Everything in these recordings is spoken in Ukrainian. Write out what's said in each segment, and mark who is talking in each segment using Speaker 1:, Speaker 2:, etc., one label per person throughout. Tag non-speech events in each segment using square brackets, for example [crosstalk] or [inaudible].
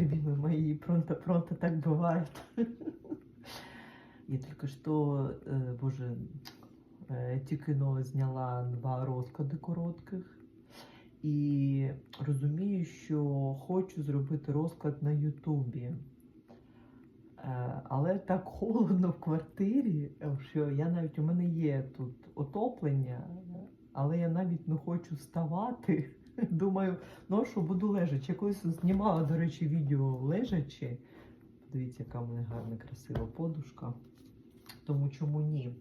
Speaker 1: любимые мои, пронто-пронто так бывает. Я тільки що, е, боже, е, тільки но зняла два розклади коротких. І розумію, що хочу зробити розклад на Ютубі. Е, Але так холодно в квартирі, що я навіть у мене є тут отоплення, але я навіть не хочу вставати. [laughs] Думаю, ну що буду лежачи. Я колись знімала, до речі, відео лежачи. Дивіться, яка в мене гарна, красива подушка. Тому чому ні?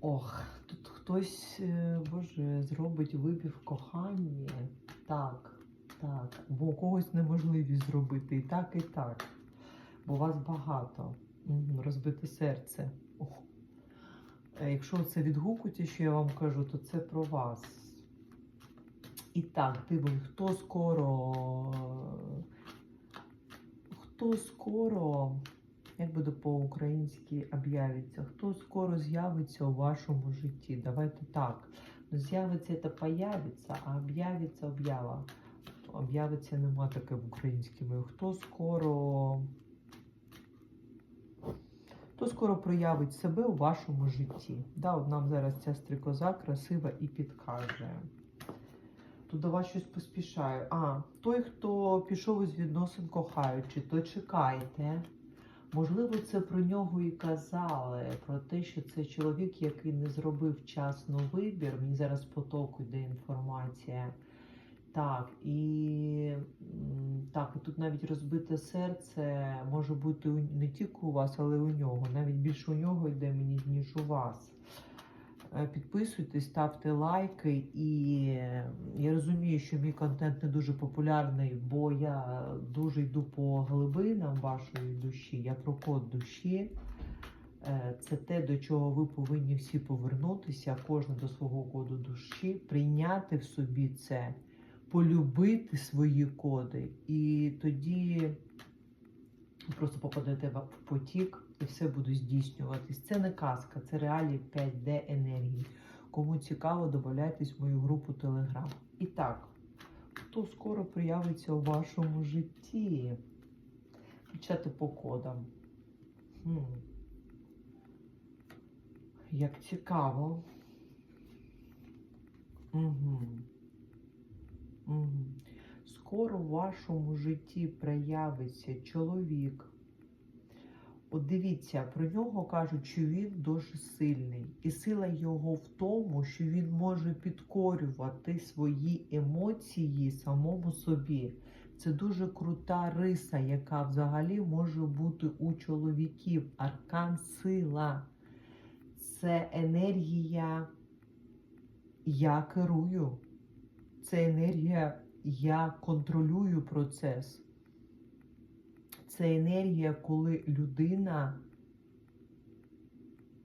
Speaker 1: Ох, тут хтось, е, боже, зробить вибір в коханні. Так, так. Бо у когось неможливість зробити і так, і так. Бо вас багато. Розбите серце. Ох. Е, Якщо це відгукується, що я вам кажу, то це про вас. І так, дивись, хто скоро. Хто скоро, як буде по-українськи об'явиться, хто скоро з'явиться у вашому житті? Давайте так. Ну, з'явиться це появиться, а об'явиться об'ява. Об'явиться нема таке в українській мові. Хто скоро. Хто скоро проявить себе у вашому житті? Да, от нам зараз ця стрикоза красива і підкаже. Тут до вас щось поспішаю. А, той, хто пішов із відносин кохаючи, то чекайте. Можливо, це про нього і казали, про те, що це чоловік, який не зробив вчасно вибір. Мені зараз потоку йде інформація. Так, і так, і тут навіть розбите серце може бути не тільки у вас, але й у нього. Навіть більше у нього йде мені, ніж у вас. Е, Підписуйтесь, ставте лайки, і е, я розумію, що мій контент не дуже популярний, бо я дуже йду по глибинам вашої душі. Я про код душі. Е, Це те, до чого ви повинні всі повернутися, кожен до свого коду душі, прийняти в собі це, полюбити свої коди, і тоді ви просто попадете в потік і все буде здійснюватись. Це не казка, це реалії 5D енергії. Кому цікаво, додайтесь в мою групу Telegram. І так, хто скоро проявиться у вашому житті? Почати по кодам. Хм. Як цікаво. Угу. Угу. Скоро в вашому житті проявиться чоловік. От дивіться, про нього кажуть, що він дуже сильний. І сила його в тому, що він може підкорювати свої емоції самому собі. Це дуже крута риса, яка взагалі може бути у чоловіків. Аркан сила. Це енергія я керую. Це енергія я контролюю процес. Це енергія, коли людина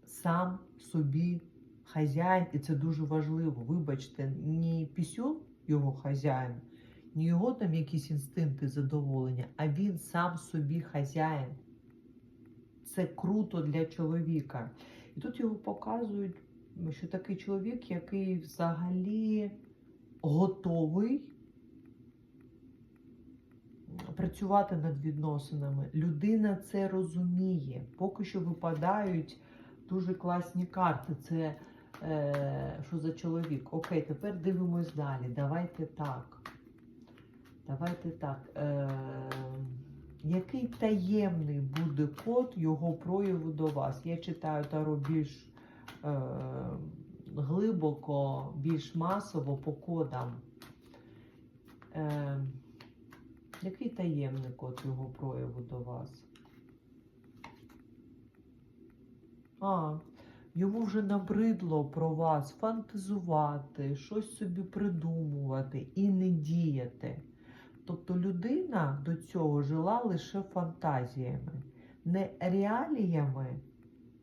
Speaker 1: сам собі хазяїн, і це дуже важливо. Вибачте, ні пісюн його хазяїн, ні його там якісь інстинкти задоволення, а він сам собі хазяїн. Це круто для чоловіка. І тут його показують, що такий чоловік, який взагалі готовий працювати над відносинами. Людина це розуміє. Поки що випадають дуже класні карти. Це е, що за чоловік? Окей, тепер дивимось далі. Давайте так. Давайте так. Е, який таємний буде код його прояву до вас? Я читаю Таро більш е, глибоко, більш масово по кодам. Е, який таємний код його прояву до вас? А, йому вже набридло про вас фантазувати, щось собі придумувати і не діяти. Тобто людина до цього жила лише фантазіями, не реаліями,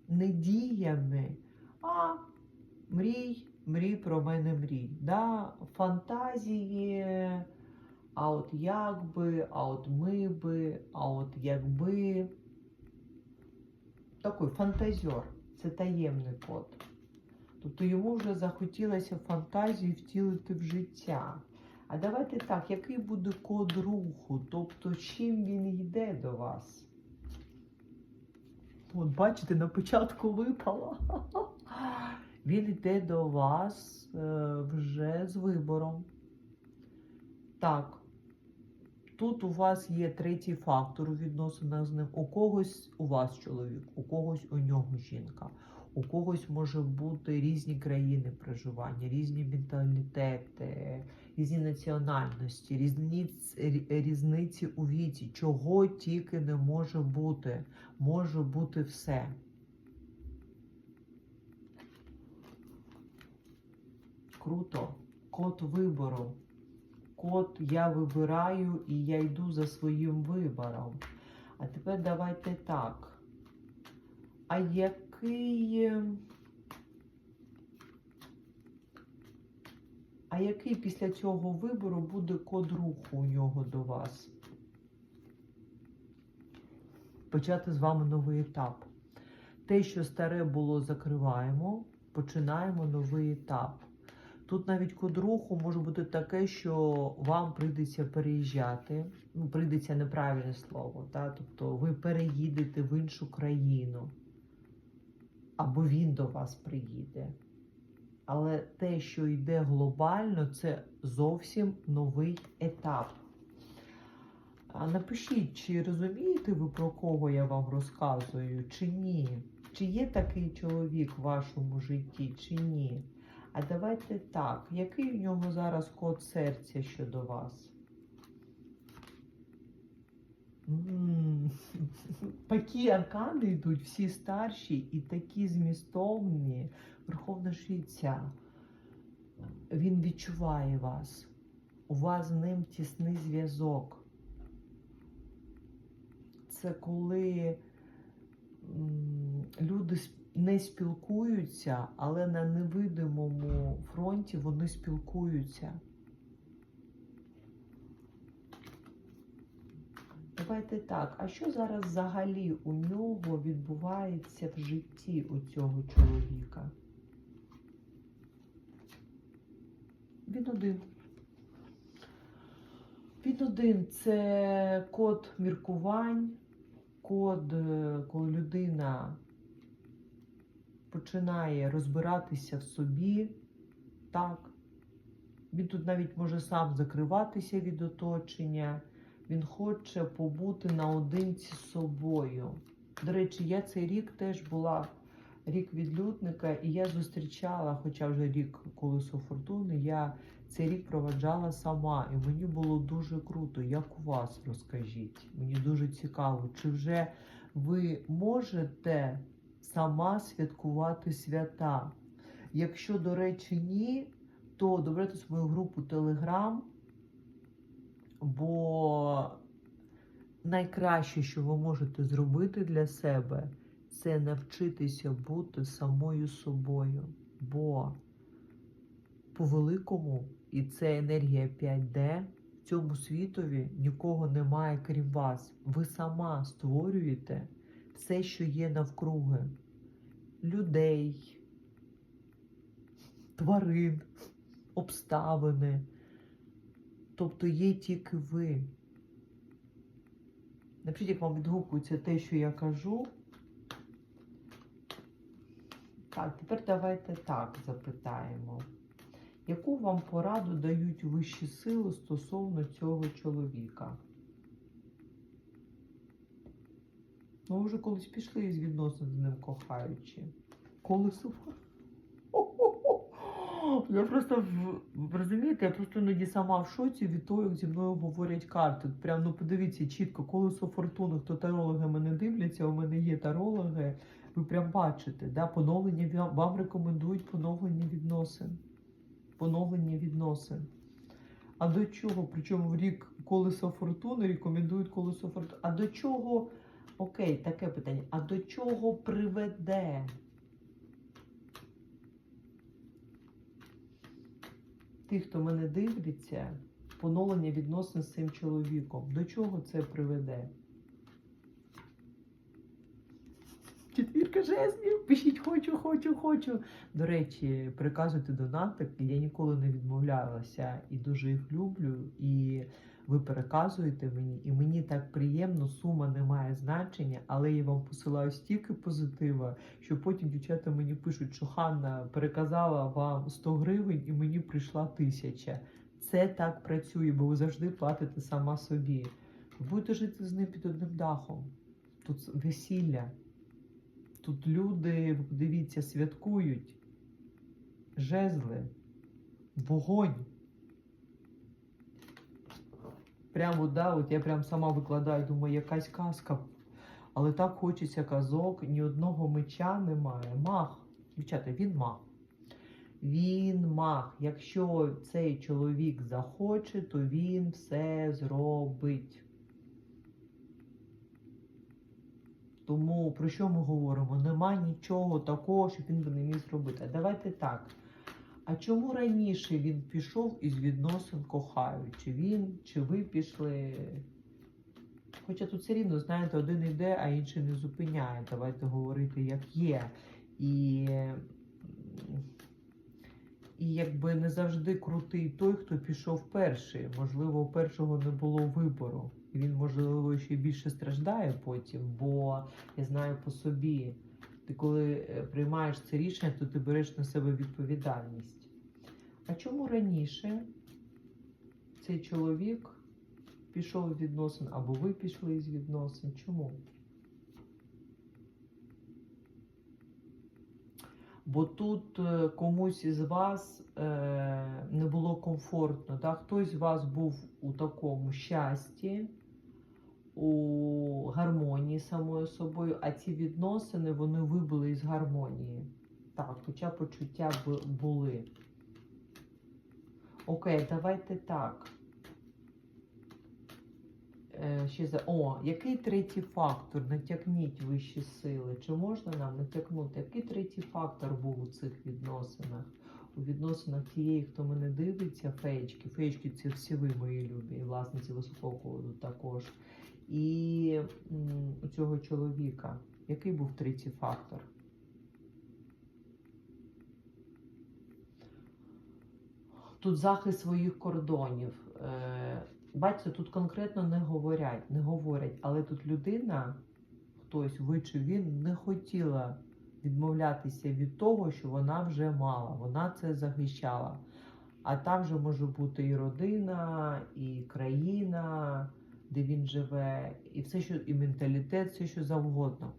Speaker 1: не діями, а мрій, мрій про мене мрій. Да? Фантазії, а от як би, а от ми би, а от якби. Такий фантазер. Це таємний код. Тобто йому вже захотілося фантазію втілити в життя. А давайте так, який буде код руху? Тобто, чим він йде до вас? От бачите, на початку випало. [laughs] Він йде до вас е, вже з вибором. Так. Тут у вас є третій фактор у відносинах з ним. У когось у вас чоловік, у когось у нього жінка. У когось може бути різні країни проживання, різні менталітети, різні національності, різниць, різниці у віці. Чого тільки не може бути. Може бути все. Круто. Код вибору. Код я вибираю і я йду за своїм вибором. А тепер давайте так. А який. е, А який після цього вибору буде код руху у нього до вас? Почати з вами новий етап. Те, що старе було, закриваємо, починаємо новий етап. Тут навіть код руху може бути таке, що вам прийдеться переїжджати. Ну, прийдеться неправильне слово, та? тобто ви переїдете в іншу країну, або він до вас приїде. Але те, що йде глобально, це зовсім новий етап. А напишіть, чи розумієте ви, про кого я вам розказую, чи ні? Чи є такий чоловік в вашому житті, чи ні? А давайте так, який у нього зараз код серця щодо вас? [laughs] Такі аркани йдуть, всі старші і такі змістовні. Верховна жриця. Він відчуває вас. У вас з ним тісний зв'язок. Це коли люди сп- не спілкуються, але на невидимому фронті вони спілкуються. Давайте так. А що зараз взагалі у нього відбувається в житті у цього чоловіка? Він один. Він один це код міркувань, код, е, коли людина починає розбиратися в собі. Так. Він тут навіть може сам закриватися від оточення. Він хоче побути наодинці з собою. До речі, я цей рік теж була рік відлюдника, і я зустрічала, хоча вже рік колесо фортуни, я цей рік проведжала сама, і мені було дуже круто. Як у вас розкажіть? Мені дуже цікаво, чи вже ви можете сама святкувати свята? Якщо, до речі, ні, то добрати свою групу Telegram, бо найкраще, що ви можете зробити для себе, це навчитися бути самою собою. Бо по великому, і це енергія 5D, в цьому світові нікого немає, крім вас. Ви сама створюєте все, що є навкруги. Людей, тварин, обставини. Тобто є тільки ви. Напишіть, як вам відгукується те, що я кажу. Так, тепер давайте так запитаємо. Яку вам пораду дають вищі сили стосовно цього чоловіка? Ну, вже колись пішли із відносин з ним кохаючи. Колесо. [laughs] Я просто розумієте, я просто іноді сама в шоці від того, як зі мною говорять карти. Прям ну подивіться чітко, колесо фортуни, хто тарологи мене дивляться, у мене є тарологи. Ви прям бачите, да, поновлення вам рекомендують поновлення відносин. Поновлення відносин. А до чого? Причому в рік колесо фортуни рекомендують колесо фортуни. А до чого? Окей, таке питання. А до чого приведе? Ті, хто мене дивиться, поновлення відносин з цим чоловіком. До чого це приведе? Четвір. Четвірка жезлів, пишіть хочу, хочу, хочу. До речі, приказуйте донатик. Я ніколи не відмовлялася і дуже їх люблю. І ви переказуєте мені, і мені так приємно, сума не має значення, але я вам посилаю стільки позитива, що потім дівчата мені пишуть, що Ханна переказала вам 100 гривень і мені прийшла тисяча. Це так працює, бо ви завжди платите сама собі. Будете жити з ним під одним дахом. Тут весілля. Тут люди, ви подивіться, святкують. Жезли, вогонь. Прямо, да, от я прям сама викладаю, думаю, якась казка. Але так хочеться казок, ні одного меча немає. Мах. Дівчата, він мах. Він мах. Якщо цей чоловік захоче, то він все зробить. Тому про що ми говоримо? Нема нічого такого, щоб він би не міг зробити. Давайте так. А чому раніше він пішов із відносин кохаючи? Він чи ви пішли? Хоча тут все рівно, знаєте, один йде, а інший не зупиняє. Давайте говорити, як є. І, і якби не завжди крутий той, хто пішов перший. Можливо, у першого не було вибору. Він, можливо, ще більше страждає потім, бо я знаю по собі. Ти коли е, приймаєш це рішення, то ти береш на себе відповідальність. А чому раніше цей чоловік пішов з відносин, або ви пішли з відносин? Чому? Бо тут е, комусь із вас е, не було комфортно. Так? Хтось з вас був у такому щасті, у гармонії самою собою, а ці відносини вони вибули із гармонії. Так, хоча почуття були. Окей, давайте так. Е, ще за... О, який третій фактор? Натякніть вищі сили. Чи можна нам натякнути? Який третій фактор був у цих відносинах? У відносинах тієї, хто мене дивиться, феєчки. Феєчки це всі ви, мої любі, і власниці високого також. І у цього чоловіка. Який був третій фактор? Тут захист своїх кордонів. Е, Бачите, тут конкретно не говорять, не говорять, але тут людина, хтось, ви чи він, не хотіла відмовлятися від того, що вона вже мала. Вона це захищала. А там вже може бути і родина, і країна, де він живе, і все, що і менталітет, все, що завгодно.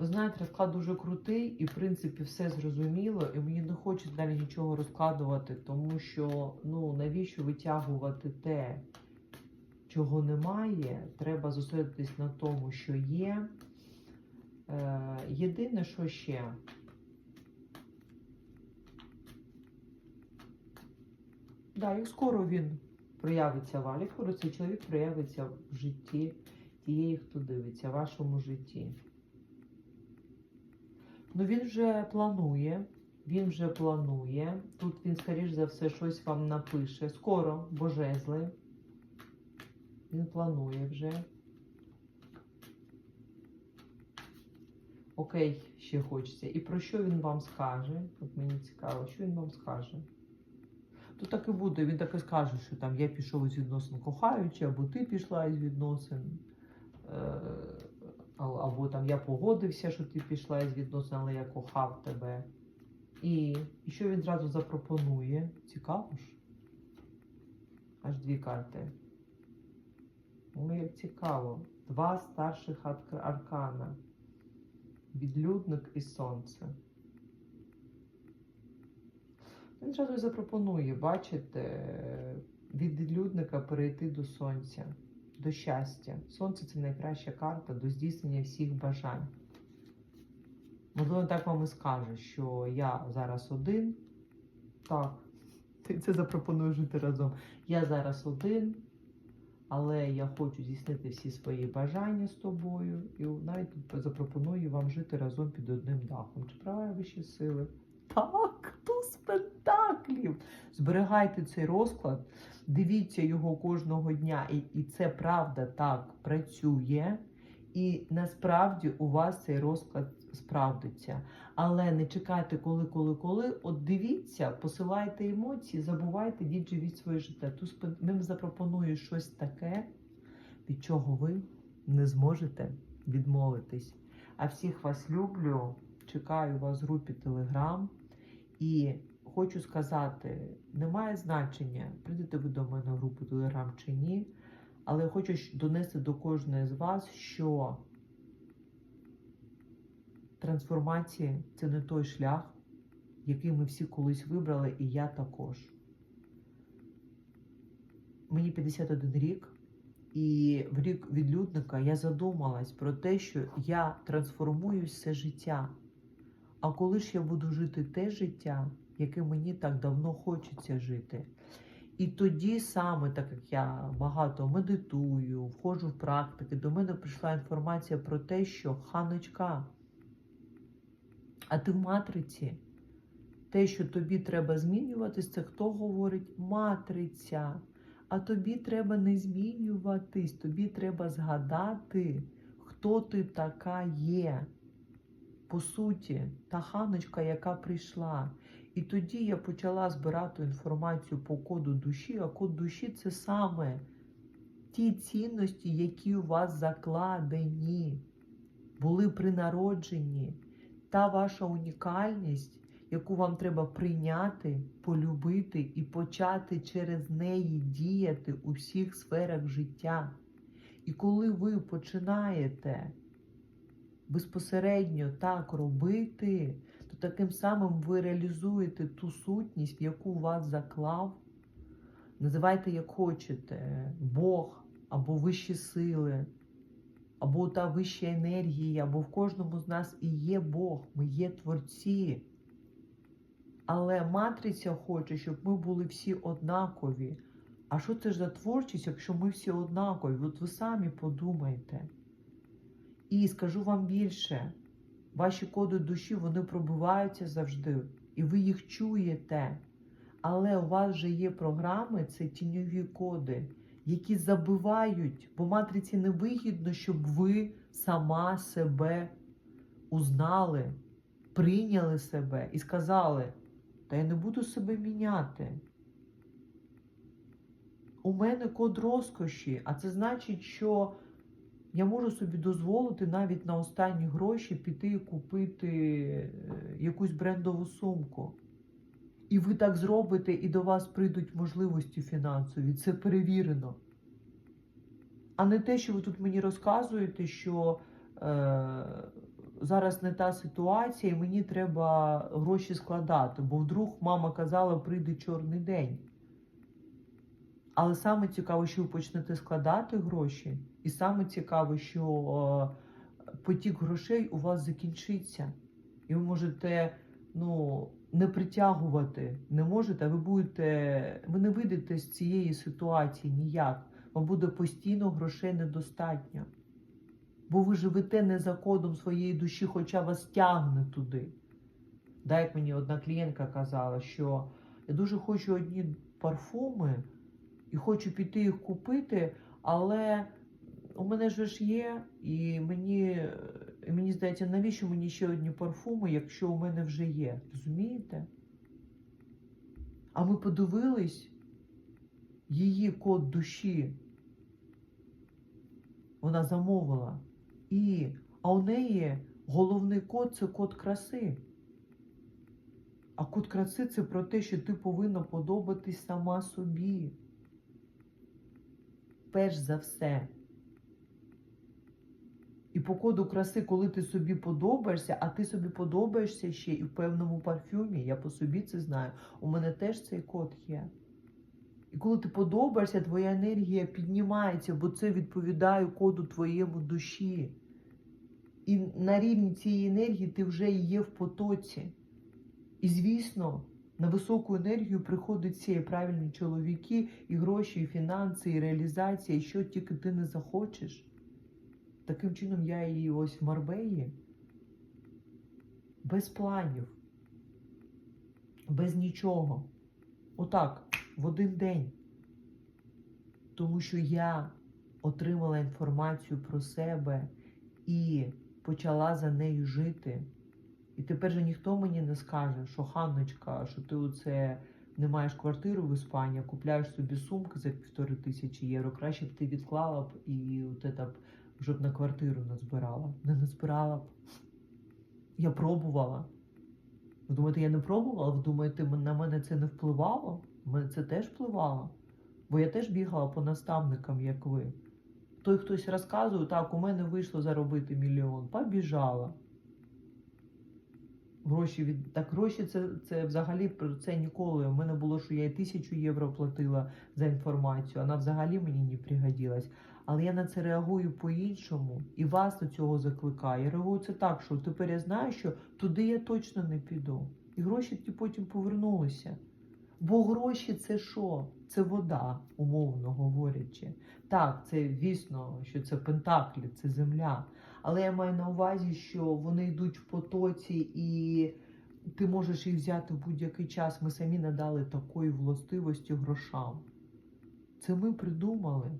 Speaker 1: Ви знаєте, розклад дуже крутий, і в принципі все зрозуміло, і мені не хочеться далі нічого розкладувати, тому що ну навіщо витягувати те, чого немає. Треба зосередитись на тому, що є. Е, єдине, що ще. Да, як скоро він проявиться в як скоро цей чоловік проявиться в житті тієї, хто дивиться, в вашому житті. Ну він вже планує. Він вже планує. Тут він, скоріш за все, щось вам напише. Скоро, божезли. Він планує вже. Окей, ще хочеться. І про що він вам скаже? От мені цікаво, що він вам скаже. То так і буде. Він так і скаже, що там я пішов із відносин кохаючи, або ти пішла із відносин. Е, або там я погодився, що ти пішла із відносин, але я кохав тебе. І, і що він зразу запропонує? Цікаво ж? Аж дві карти. Ну, як цікаво. Два старших аркана. Відлюдник і сонце. Він зразу запропонує, бачите, від відлюдника перейти до сонця до щастя. Сонце це найкраща карта до здійснення всіх бажань. Можливо, так вам і скаже, що я зараз один. Так, ти це запропоную жити разом. Я зараз один, але я хочу здійснити всі свої бажання з тобою. І навіть запропоную вам жити разом під одним дахом. Чи я вищі сили? Так, туз пентаклів. Зберігайте цей розклад, дивіться його кожного дня, і, і це правда так працює. І насправді у вас цей розклад справдиться. Але не чекайте, коли, коли, коли. От дивіться, посилайте емоції, забувайте, йдіть живіть своє життя. Тут ним запропонує щось таке, від чого ви не зможете відмовитись. А всіх вас люблю. Чекаю вас в групі Телеграм. І хочу сказати: немає значення, прийдете ви до мене в групу Телеграм чи ні. Але я хочу донести до кожної з вас, що трансформація це не той шлях, який ми всі колись вибрали, і я також. Мені 51 рік, і в рік відлюдника я задумалась про те, що я трансформуюсь все життя. А коли ж я буду жити те життя, яке мені так давно хочеться жити? І тоді саме, так як я багато медитую, входжу в практики, до мене прийшла інформація про те, що ханочка, а ти в матриці. Те, що тобі треба змінюватись, це хто говорить матриця. А тобі треба не змінюватись, тобі треба згадати, хто ти така є. По суті, та ханочка, яка прийшла. І тоді я почала збирати інформацію по коду душі, а код душі це саме ті цінності, які у вас закладені, були при народженні. Та ваша унікальність, яку вам треба прийняти, полюбити і почати через неї діяти у всіх сферах життя. І коли ви починаєте безпосередньо так робити, то таким самим ви реалізуєте ту сутність, в яку вас заклав. Називайте як хочете, Бог або вищі сили, або та вища енергія, або в кожному з нас і є Бог, ми є творці. Але матриця хоче, щоб ми були всі однакові. А що це ж за творчість, якщо ми всі однакові? От ви самі подумайте. І скажу вам більше, ваші коди душі вони пробиваються завжди, і ви їх чуєте. Але у вас вже є програми, це тіньові коди, які забивають, бо матриці не вигідно, щоб ви сама себе узнали, прийняли себе і сказали, та я не буду себе міняти. У мене код розкоші, а це значить, що я можу собі дозволити навіть на останні гроші піти і купити е, якусь брендову сумку. І ви так зробите, і до вас прийдуть можливості фінансові. Це перевірено. А не те, що ви тут мені розказуєте, що е, зараз не та ситуація, і мені треба гроші складати, бо вдруг мама казала, прийде чорний день. Але саме цікаво, що ви почнете складати гроші, і саме цікаво, що е, потік грошей у вас закінчиться. І ви можете ну, не притягувати, не можете, ви будете, ви не вийдете з цієї ситуації ніяк. Вам буде постійно грошей недостатньо. Бо ви живете не за кодом своєї душі, хоча вас тягне туди. Да, як мені одна клієнтка казала, що я дуже хочу одні парфуми і хочу піти їх купити, але у мене ж є, і мені, мені здається, навіщо мені ще одні парфуми, якщо у мене вже є? Розумієте? А ми подивились її код душі. Вона замовила. І, а у неї головний код це код краси. А код краси це про те, що ти повинна подобатись сама собі. Перш за все. І по коду краси, коли ти собі подобаєшся, а ти собі подобаєшся ще і в певному парфюмі, я по собі це знаю. У мене теж цей код є. І коли ти подобаєшся, твоя енергія піднімається, бо це відповідає коду твоєму душі. І на рівні цієї енергії ти вже є в потоці. І звісно, на високу енергію приходять ці правильні чоловіки, і гроші, і фінанси, і реалізація, і що тільки ти не захочеш. Таким чином я її ось в Марбеї без планів, без нічого. Отак, в один день. Тому що я отримала інформацію про себе і почала за нею жити. І тепер же ніхто мені не скаже, що Ханночка, що ти оце не маєш квартиру в Іспанії, купляєш собі сумки за півтори тисячі євро. Краще б ти відклала б і от это б вже квартиру квартиру назбирала. Не назбирала б. Я пробувала. Ви думаєте, я не пробувала? Ви думаєте, на мене це не впливало? Мене це теж впливало. Бо я теж бігала по наставникам, як ви. Той хтось розказує, так, у мене вийшло заробити мільйон. Побіжала. Гроші від так гроші це, це взагалі про це ніколи. У мене було, що я і тисячу євро платила за інформацію, вона взагалі мені не пригодилась. Але я на це реагую по-іншому і вас до цього закликаю. Я реагую це так, що тепер я знаю, що туди я точно не піду. І гроші ті потім повернулися. Бо гроші це що? Це вода, умовно говорячи. Так, це звісно, що це пентаклі, це земля. Але я маю на увазі, що вони йдуть в потоці, і ти можеш їх взяти в будь-який час. Ми самі надали такої властивості грошам. Це ми придумали.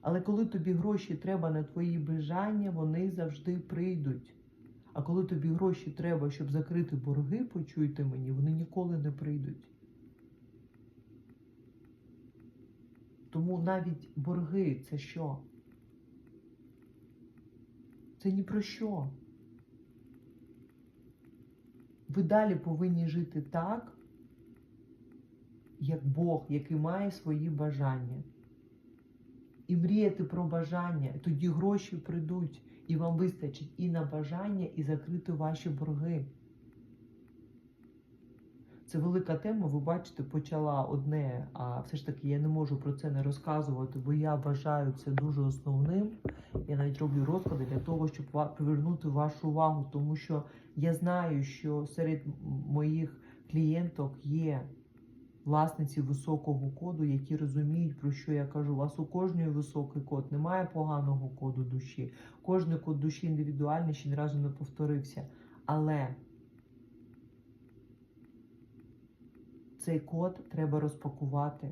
Speaker 1: Але коли тобі гроші треба на твої бажання, вони завжди прийдуть. А коли тобі гроші треба, щоб закрити борги, почуйте мені, вони ніколи не прийдуть. Тому навіть борги це що? Це ні про що. Ви далі повинні жити так, як Бог, який має свої бажання. І мріяти про бажання, тоді гроші прийдуть, і вам вистачить і на бажання, і закрити ваші борги. Це велика тема, ви бачите, почала одне, а все ж таки я не можу про це не розказувати, бо я вважаю це дуже основним. Я навіть роблю розклади для того, щоб привернути вашу увагу, тому що я знаю, що серед моїх клієнток є власниці високого коду, які розуміють, про що я кажу. У вас у кожної високий код, немає поганого коду душі. Кожний код душі індивідуальний, ще ні разу не повторився. Але цей код треба розпакувати.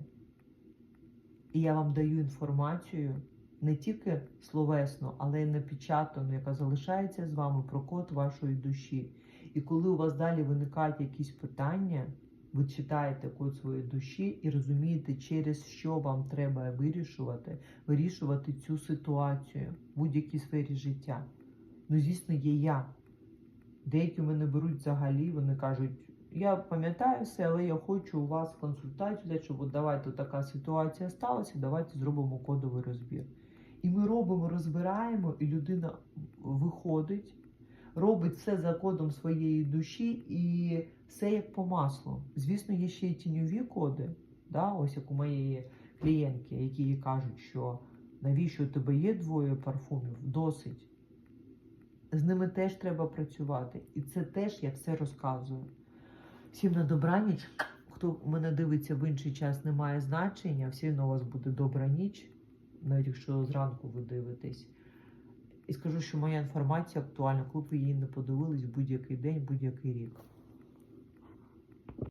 Speaker 1: І я вам даю інформацію не тільки словесно, але й напечатану, яка залишається з вами про код вашої душі. І коли у вас далі виникають якісь питання, ви читаєте код своєї душі і розумієте, через що вам треба вирішувати, вирішувати цю ситуацію в будь-якій сфері життя. Ну, звісно, є я. Деякі мене беруть взагалі, вони кажуть, я пам'ятаю все, але я хочу у вас консультацію, взяти, щоб от давайте така ситуація сталася, давайте зробимо кодовий розбір. І ми робимо, розбираємо, і людина виходить, робить все за кодом своєї душі і все як по маслу. Звісно, є ще й тіньові коди, да? ось як у моєї клієнтки, які їй кажуть, що навіщо у тебе є двоє парфумів, досить. З ними теж треба працювати. І це теж я все розказую. Всім на добраніч. Хто мене дивиться в інший час, не має значення. Всім у вас буде добра ніч, навіть якщо зранку ви дивитесь. І скажу, що моя інформація актуальна, коли ви її не подивились будь-який день, будь-який рік.